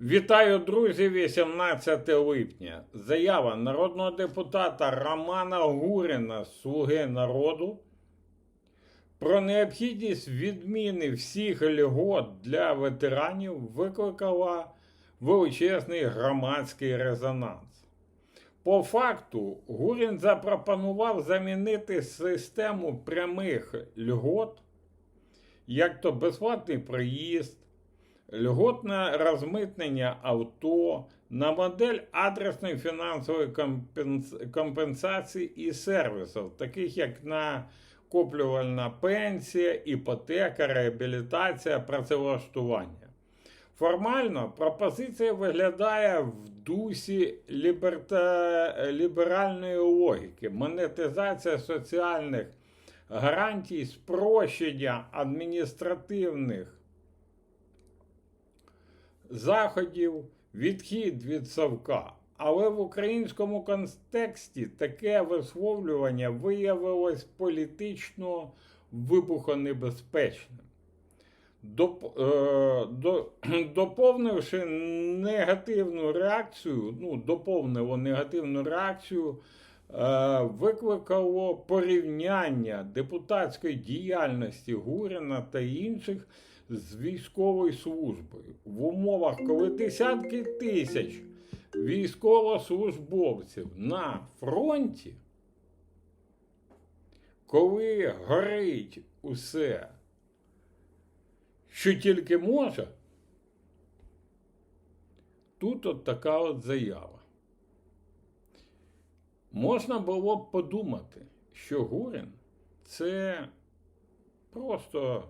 Вітаю, друзі, 18 липня. Заява народного депутата Романа Гуріна, Слуги народу, про необхідність відміни всіх льгот для ветеранів викликала величезний громадський резонанс. По факту, Гурін запропонував замінити систему прямих льгот, як то безплатний проїзд, льготне розмитнення авто на модель адресної фінансової компенс- компенсації і сервісів, таких як накоплювальна пенсія, іпотека, реабілітація, працевлаштування. Формально пропозиція виглядає в дусі ліберта... ліберальної логіки, монетизація соціальних гарантій, спрощення адміністративних заходів, відхід від совка. Але в українському контексті таке висловлювання виявилось політично вибухонебезпечним. Доп, е, до, доповнивши негативну реакцію, ну, доповнило негативну реакцію, е, викликало порівняння депутатської діяльності Гуріна та інших з військовою службою в умовах, коли десятки тисяч військовослужбовців на фронті, коли горить усе, що тільки може, тут от така от заява. Можна було б подумати, що Гурін це просто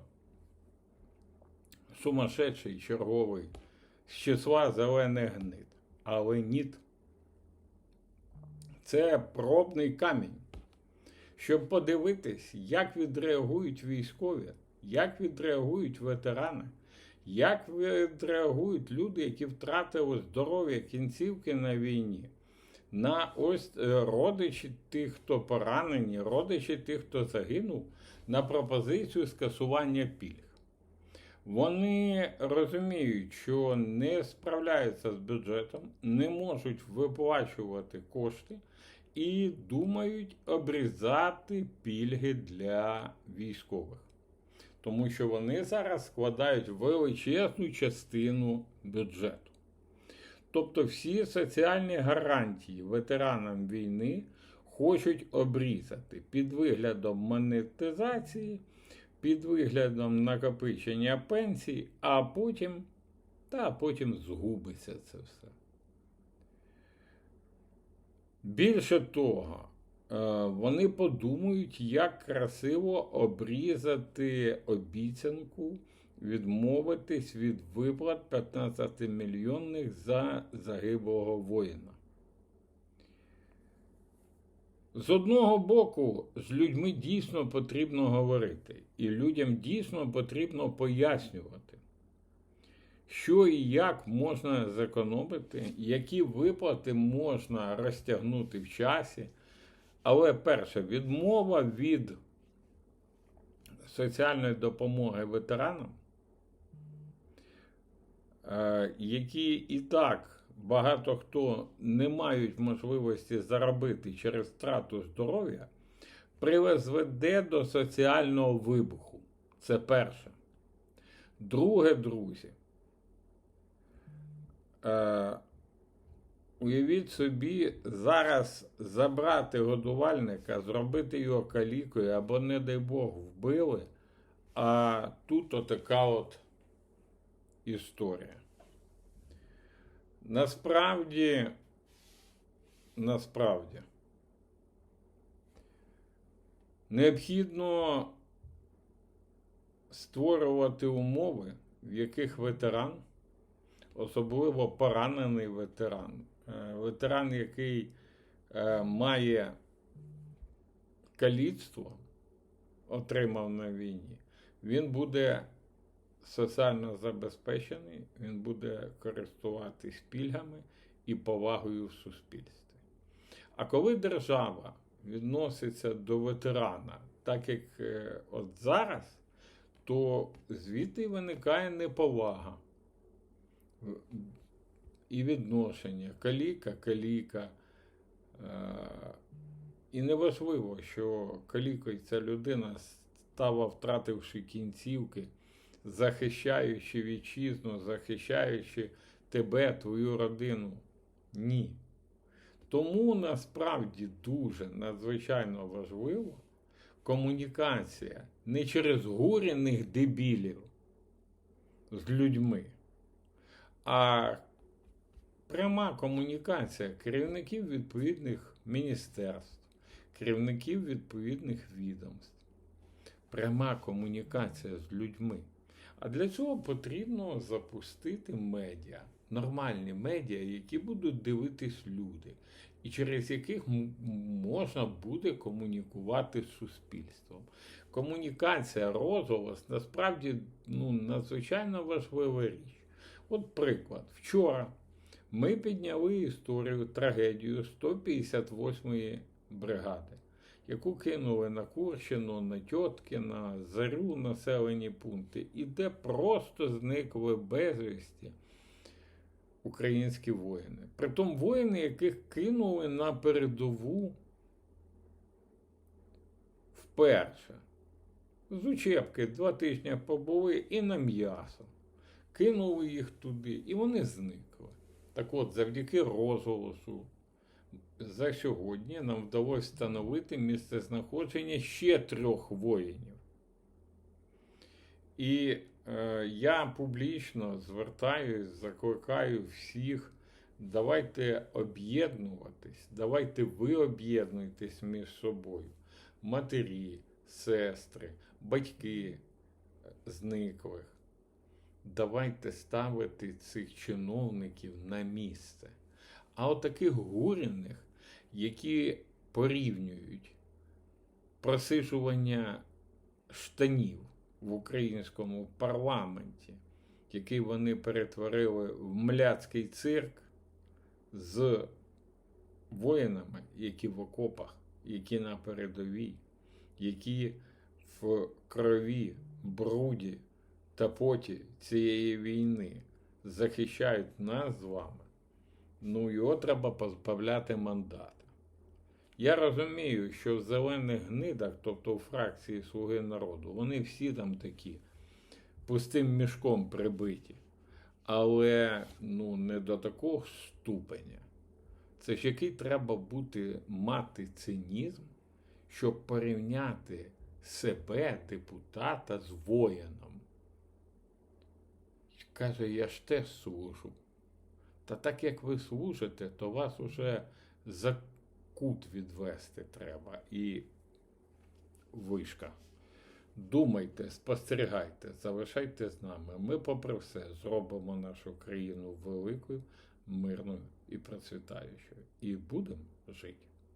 сумасшедший черговий з числа зелених гнид. Але ні. Це пробний камінь. Щоб подивитись, як відреагують військові, як відреагують ветерани, як відреагують люди, які втратили здоров'я кінцівки на війні, на ось е, родичі тих, хто поранені, родичі тих, хто загинув, на пропозицію скасування пільг. Вони розуміють, що не справляються з бюджетом, не можуть виплачувати кошти і думають обрізати пільги для військових. Тому що вони зараз складають величезну частину бюджету. Тобто всі соціальні гарантії ветеранам війни хочуть обрізати під виглядом монетизації під виглядом накопичення пенсій, а потім, та потім згубиться це все. Більше того, е, вони подумають, як красиво обрізати обіцянку, відмовитись від виплат 15 мільйонних за загиблого воїна. З одного боку, з людьми дійсно потрібно говорити, і людям дійсно потрібно пояснювати, що і як можна зекономити, які виплати можна розтягнути в часі. Але перше, відмова від соціальної допомоги ветеранам, е, які і так багато хто не мають можливості заробити через втрату здоров'я, призведе до соціального вибуху. Це перше. Друге, друзі. Е, Уявіть собі, зараз забрати годувальника, зробити його калікою або, не дай Бог, вбили, а тут отака от історія. Насправді, насправді, необхідно створювати умови, в яких ветеран, особливо поранений ветеран, е, ветеран, який е, має каліцтво, отримав на війні, він буде соціально забезпечений, він буде користуватись пільгами і повагою в суспільстві. А коли держава відноситься до ветерана, так як е, от зараз, то звідти виникає неповага. і відношення каліка, каліка. Е, І неважливо, що калікою ця людина стала, втративши кінцівки, захищаючи вітчизну, захищаючи тебе, твою родину. Ні. Тому насправді дуже надзвичайно важливо комунікація не через гуряних дебілів з людьми, а пряма комунікація керівників відповідних міністерств, керівників відповідних відомств, пряма комунікація з людьми. А для цього потрібно запустити медіа, нормальні медіа, які будуть дивитись люди, і через яких можна буде комунікувати з суспільством. Комунікація, розголос насправді ну, надзвичайно важлива річ. От приклад, вчора ми підняли історію, трагедію 158-ї бригади, яку кинули на Курщину, на Тьоткіна, Зарю населені пункти, і де просто зникли безвісті українські воїни. Притом воїни, яких кинули на передову вперше. З учебки два тижні побули і на м'ясо. Кинули їх туди, і вони зникли. Так от, завдяки розголосу, за сьогодні нам вдалося встановити місце знаходження ще трьох воїнів. І е, я публічно звертаюсь, закликаю всіх, давайте об'єднуватись, давайте ви об'єднуйтесь між собою. Матері, сестри, батьки зниклих. Давайте ставити цих чиновників на місце. А от таких гуряних, які порівнюють просижування штанів в українському парламенті, який вони перетворили в мляцький цирк з воїнами, які в окопах, які на передовій, які в крові, бруді та поті цієї війни захищають нас з вами, ну його треба позбавляти мандата. Я розумію, що в зелених гнидах, тобто у фракції Слуги народу, вони всі там такі пустим мішком прибиті, але ну, не до такого ступеня. Це ж який треба бути мати цинізм, щоб порівняти себе, депутата, з воїном. Каже, я ж теж служу. Та так як ви служите, то вас уже за кут відвести треба і вишка. Думайте, спостерігайте, залишайте з нами. Ми, попри все, зробимо нашу країну великою, мирною і процвітаючою. І будемо жити.